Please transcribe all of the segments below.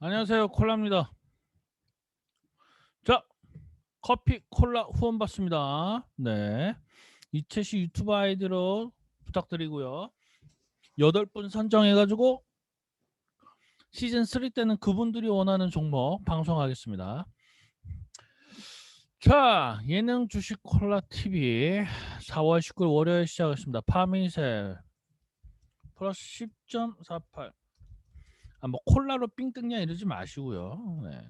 안녕하세요. 콜라입니다. 자, 커피 콜라 후원 받습니다. 네. 이채시 유튜브 아이디로 부탁드리고요. 여덟 분 선정해 가지고 시즌 3 때는 그분들이 원하는 종목 방송하겠습니다. 자, 예능 주식 콜라 TV 4월 19일 월요일 시작하겠습니다. 파미셀 플러스 10.48. 아, 뭐 콜라로 삥 뜯냐 이러지 마시고요. 네.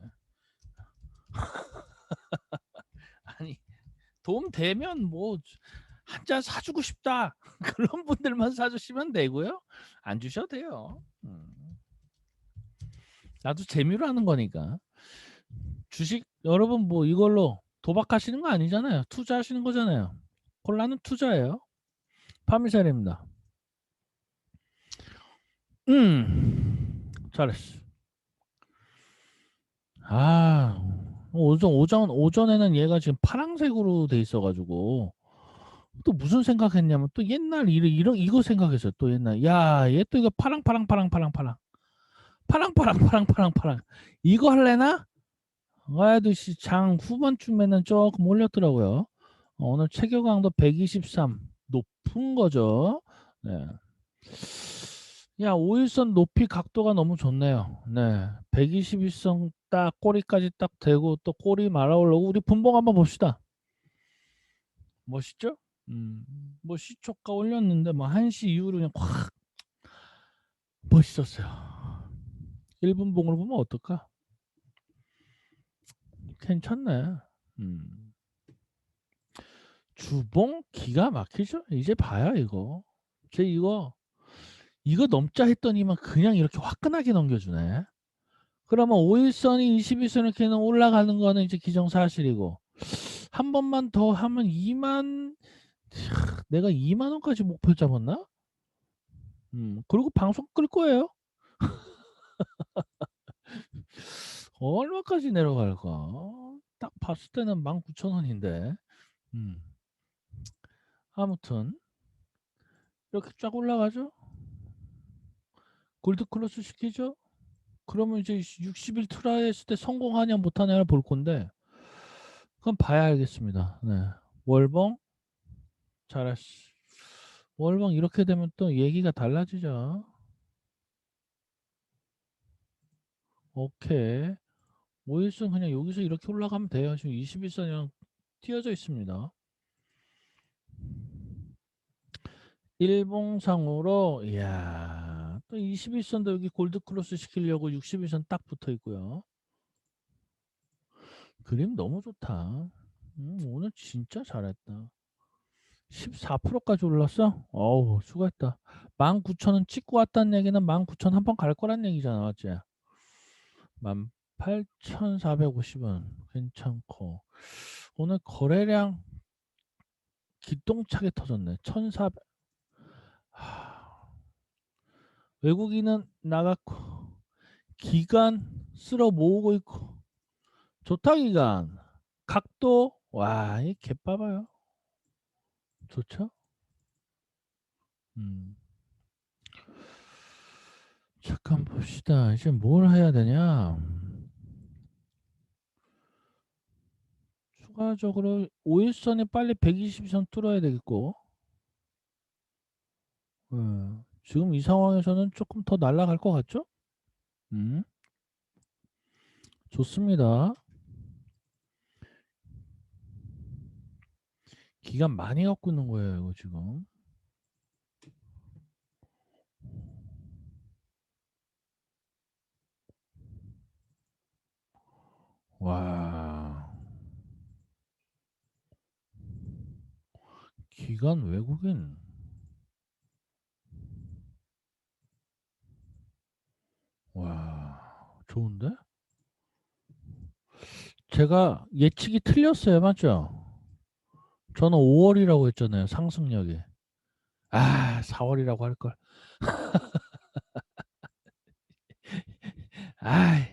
아니 도움 되면 뭐 한 잔 사주고 싶다 그런 분들만 사주시면 되고요. 안 주셔도 돼요. 음. 나도 재미로 하는 거니까. 주식 여러분 뭐 이걸로 도박하시는 거 아니잖아요. 투자하시는 거잖아요. 콜라는 투자예요. 파미셀입니다. 음. 잘했어. 아, 오전, 오전, 오전에는 얘가 지금 파랑색으로 돼 있어가지고, 또 무슨 생각했냐면, 또 옛날 일, 이런, 이거 생각했어요. 또 옛날. 야, 얘 또 이거 파랑, 파랑, 파랑, 파랑, 파랑. 파랑, 파랑, 파랑, 파랑, 파랑. 이거 할래나? 아, 와야도 장 후반쯤에는 조금 올렸더라고요. 어, 오늘 체결강도 123. 높은 거죠. 네. 야, 5일선 높이 각도가 너무 좋네요. 네. 121선 딱 꼬리까지 딱 대고 또 꼬리 말아 올라오고 우리 분봉 한번 봅시다. 멋있죠? 음. 뭐 시초가 올렸는데 뭐 1시 이후로 그냥 확 멋있었어요. 1분 봉으로 보면 어떨까? 괜찮네. 음. 주봉 기가 막히죠? 이제 봐요, 이거. 제 이거 이거 넘자 했더니만 그냥 이렇게 화끈하게 넘겨주네. 그러면 5일선이 21선 이렇게는 올라가는 거는 이제 기정사실이고 한 번만 더 하면 2만 내가 2만 원까지 목표 잡았나? 음, 그리고 방송 끌 거예요. 얼마까지 내려갈까? 딱 봤을 때는 19,000원인데. 음. 아무튼 이렇게 쫙 올라가죠. 골드 클로스 시키죠. 그러면 이제 60일 트라이 했을 때 성공하냐 못하냐를 볼 건데 그건 봐야 알겠습니다. 네. 월봉 잘했어. 월봉 이렇게 되면 또 얘기가 달라지죠. 오케이. 5일선 그냥 여기서 이렇게 올라가면 돼요. 지금 21선이랑 띄어져 있습니다. 일봉상으로 이야 또 21선도 여기 골드 크로스 시키려고 61선 딱 붙어 있고요. 그림 너무 좋다. 음, 오늘 진짜 잘했다. 14%까지 올랐어? 어우 수고했다. 19,000원 찍고 왔다는 얘기는 19,000 한 번 갈 거란 얘기잖아 맞지? 18,450원 괜찮고 오늘 거래량 기똥차게 터졌네. 1,400 하... 외국인은 나갔고 기간 쓸어 모으고 있고 좋다 기간 각도 와 이 개빠봐요. 좋죠? 음. 잠깐 봅시다. 이제 뭘 해야 되냐? 추가적으로 5일선에 빨리 120선 뚫어야 되겠고. 네. 지금 이 상황에서는 조금 더 날아갈 것 같죠? 음. 좋습니다. 기간 많이 갖고 있는 거예요, 이거 지금. 와. 기간 외국인. 와, 좋은데? 제가 예측이 틀렸어요, 맞죠? 저는 5월이라고 했잖아요, 상승력이. 아, 4월이라고 할 걸. 아이,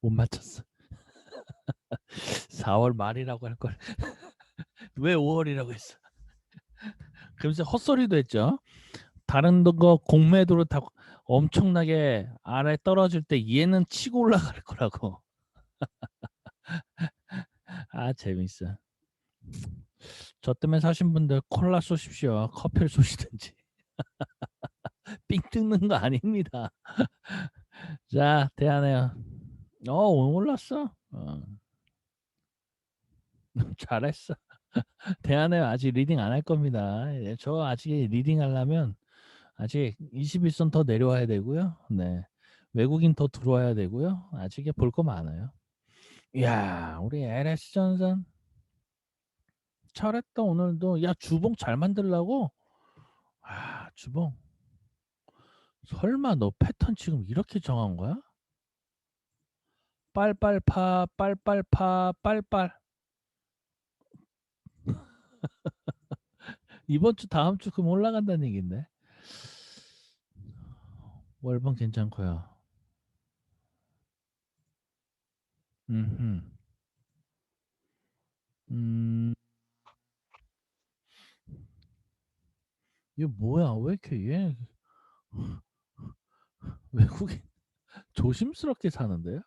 못 맞췄어. 4월 말이라고 할 걸. 왜 5월이라고 했어? 그러면서 헛소리도 했죠. 다른 거 공매도로 다 엄청나게 아래 떨어질 때 얘는 치고 올라갈 거라고. 아 재밌어. 저 때문에 사신 분들 콜라 쏘십시오. 커피를 쏘시든지. 삥 뜯는 거 아닙니다. 자, 대하네요. 어, 올랐어. 어. 잘했어. 대하네요. 아직 리딩 안 할 겁니다. 예, 저 아직 리딩 하려면 아직 21선 더 내려와야 되고요. 네. 외국인 더 들어와야 되고요. 아직 볼 거 많아요. 이야, 우리 LS 전선 잘했다 오늘도. 야, 주봉 잘 만들라고? 아, 주봉. 설마 너 패턴 지금 이렇게 정한 거야? 빨빨파, 빨빨파, 빨빨. 이번 주 다음 주 그럼 올라간다는 얘기인데. 월봉 괜찮고요. 음흠. 음. 이거 뭐야? 왜 이렇게 얘 외국인 조심스럽게 사는데요?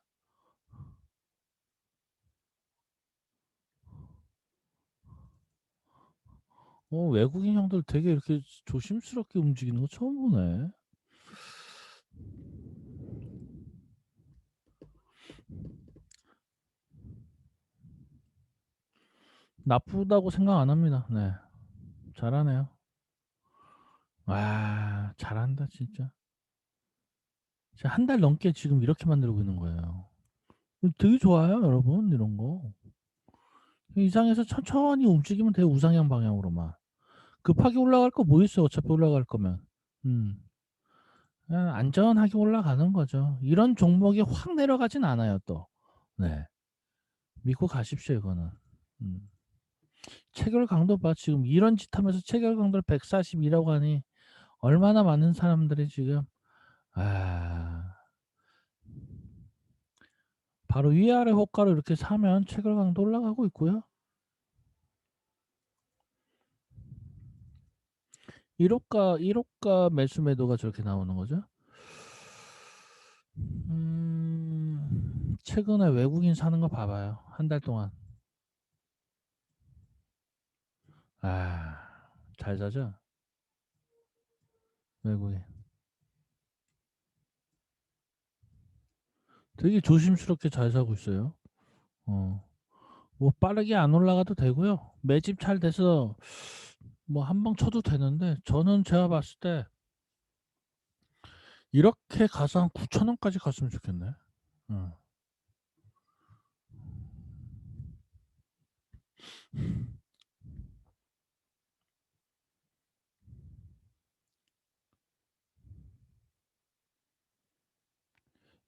어, 외국인 형들 되게 이렇게 조심스럽게 움직이는 거 처음 보네. 나쁘다고 생각 안 합니다. 네. 잘하네요. 와, 잘한다, 진짜. 한 달 넘게 지금 이렇게 만들고 있는 거예요. 되게 좋아요, 여러분. 이런 거. 이상해서 천천히 움직이면 돼요. 우상향 방향으로만. 급하게 올라갈 거 뭐 있어요. 어차피 올라갈 거면. 음. 안전하게 올라가는 거죠. 이런 종목이 확 내려가진 않아요, 또. 네. 믿고 가십시오, 이거는. 음. 체결 강도 봐. 지금 이런 짓 하면서 체결 강도를 142라고 하니 얼마나 많은 사람들이 지금 아 바로 위아래 호가로 이렇게 사면 체결 강도 올라가고 있고요. 1호가 1호가 매수 매도가 저렇게 나오는 거죠. 음, 최근에 외국인 사는 거 봐봐요. 한 달 동안. 아, 잘 사죠? 외국인. 되게 조심스럽게 잘 사고 있어요. 어. 뭐 빠르게 안 올라가도 되고요. 매집 잘 돼서 뭐 한 방 쳐도 되는데 저는 제가 봤을 때 이렇게 가서 한 9,000원까지 갔으면 좋겠네. 어.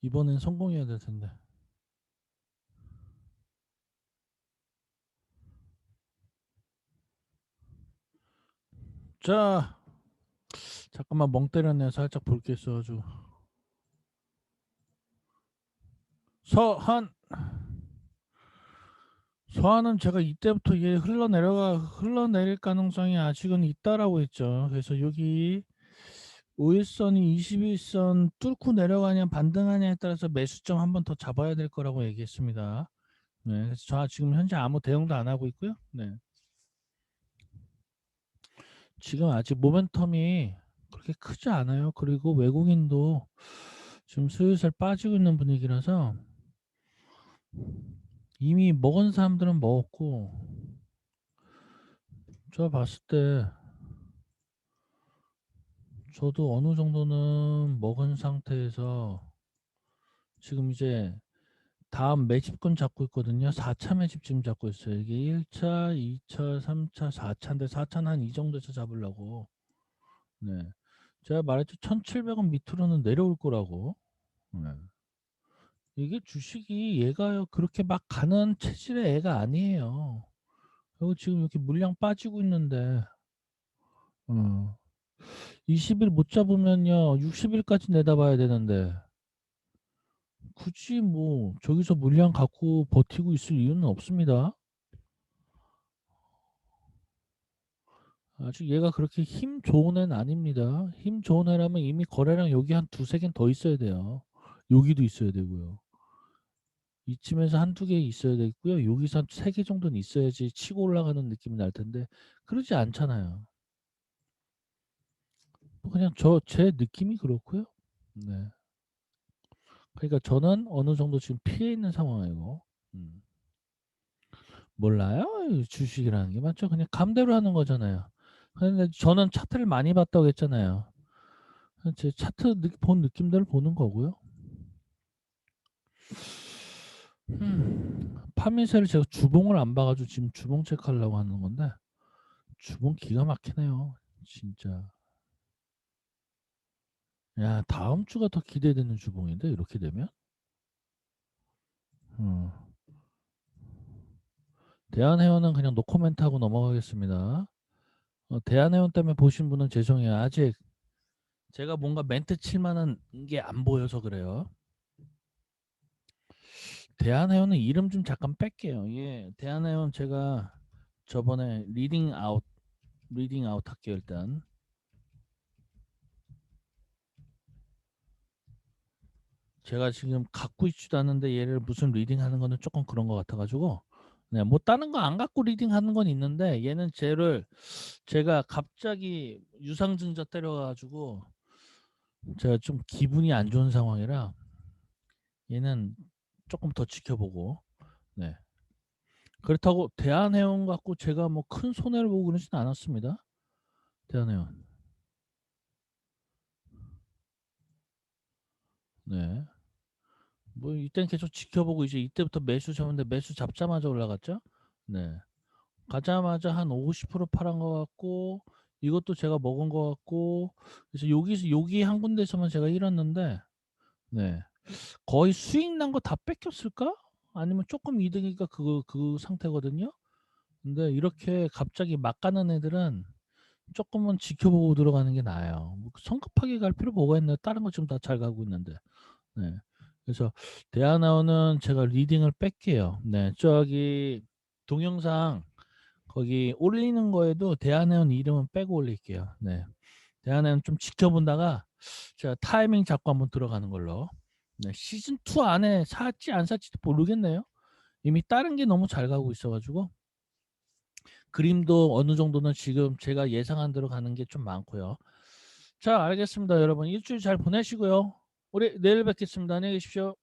이번엔 성공해야 될 텐데. 자, 잠깐만 멍 때렸네. 살짝 볼 게 있어가지고. 서한 서한은 제가 이때부터 얘 흘러내려가 흘러내릴 가능성이 아직은 있다라고 했죠. 그래서 여기 5일선이 21선 뚫고 내려가냐 반등하냐에 따라서 매수점 한 번 더 잡아야 될 거라고 얘기했습니다. 네, 그래서 저 지금 현재 아무 대응도 안 하고 있고요. 네. 지금 아직 모멘텀이 그렇게 크지 않아요. 그리고 외국인도 지금 슬슬 빠지고 있는 분위기라서 이미 먹은 사람들은 먹었고 저 봤을 때 저도 어느 정도는 먹은 상태에서 지금 이제 다음 매집권 잡고 있거든요. 4차 매집 지금 잡고 있어요. 이게 1차, 2차, 3차, 4차인데 4차는 한 이 정도에서 잡으려고. 네. 제가 말했죠. 1,700원 밑으로는 내려올 거라고. 네. 이게 주식이 얘가요. 그렇게 막 가는 체질의 애가 아니에요. 그리고 지금 이렇게 물량 빠지고 있는데 어. 20일 못 잡으면요. 60일까지 내다봐야 되는데 굳이 뭐 저기서 물량 갖고 버티고 있을 이유는 없습니다. 아직 얘가 그렇게 힘 좋은 애는 아닙니다. 힘 좋은 애라면 이미 거래량 여기 한 두세 개는 더 있어야 돼요. 여기도 있어야 되고요. 이쯤에서 한두 개 있어야 되고요. 여기서 한 세 개 정도는 있어야지 치고 올라가는 느낌이 날 텐데 그러지 않잖아요. 뭐 그냥 저 제 느낌이 그렇고요. 네. 그러니까 저는 어느 정도 지금 피해 있는 상황이고 음. 몰라요. 이 주식이라는 게 맞죠? 그냥 감대로 하는 거잖아요. 근데 저는 차트를 많이 봤다고 했잖아요. 제 차트 느, 본 느낌대로 보는 거고요. 음, 파미세를 제가 주봉을 안 봐가지고 지금 주봉 체크하려고 하는 건데 주봉 기가 막히네요. 진짜. 야 다음 주가 더 기대되는 주봉인데 이렇게 되면 음. 대한해운은 그냥 노코멘트 하고 넘어가겠습니다. 어, 대한해운 때문에 보신 분은 죄송해요. 아직 제가 뭔가 멘트 칠 만한 게 안 보여서 그래요. 대한해운은 이름 좀 잠깐 뺄게요. 예, 대한해운 제가 저번에 리딩 아웃 리딩 아웃 할게요 일단. 제가 지금 갖고 있지도 않은데 얘를 무슨 리딩 하는 거는 조금 그런 것 같아가지고 네, 뭐 다른 거 안 갖고 리딩 하는 건 있는데 얘는 쟤를 제가 갑자기 유상증자 때려가지고 제가 좀 기분이 안 좋은 상황이라 얘는 조금 더 지켜보고 네. 그렇다고 대한해운 갖고 제가 뭐 큰 손해를 보고 그러진 않았습니다. 대한해운 네. 뭐 이때는 계속 지켜보고 이제 이때부터 매수 잡는데 매수 잡자마자 올라갔죠. 네. 가자마자 한 50% 팔은 것 같고 이것도 제가 먹은 것 같고 그래서 여기서 여기 한 군데서만 제가 잃었는데 네 거의 수익 난 거 다 뺏겼을까? 아니면 조금 이득이니까 그, 그 상태거든요. 근데 이렇게 갑자기 막 가는 애들은 조금은 지켜보고 들어가는 게 나아요. 뭐 성급하게 갈 필요 뭐가 있나요? 다른 거 지금 다 잘 가고 있는데. 네. 그래서 대하나오는 제가 리딩을 뺄게요. 네, 저기 동영상 거기 올리는 거에도 대한해운 이름은 빼고 올릴게요. 네. 대한해운 좀 지켜본다가 제가 타이밍 잡고 한번 들어가는 걸로. 네, 시즌 2 안에 샀지 안 샀지도 모르겠네요. 이미 다른 게 너무 잘 가고 있어가지고 그림도 어느 정도는 지금 제가 예상한 대로 가는 게 좀 많고요. 자, 알겠습니다, 여러분. 일주일 잘 보내시고요. 우리 내일 뵙겠습니다. 안녕히 계십시오.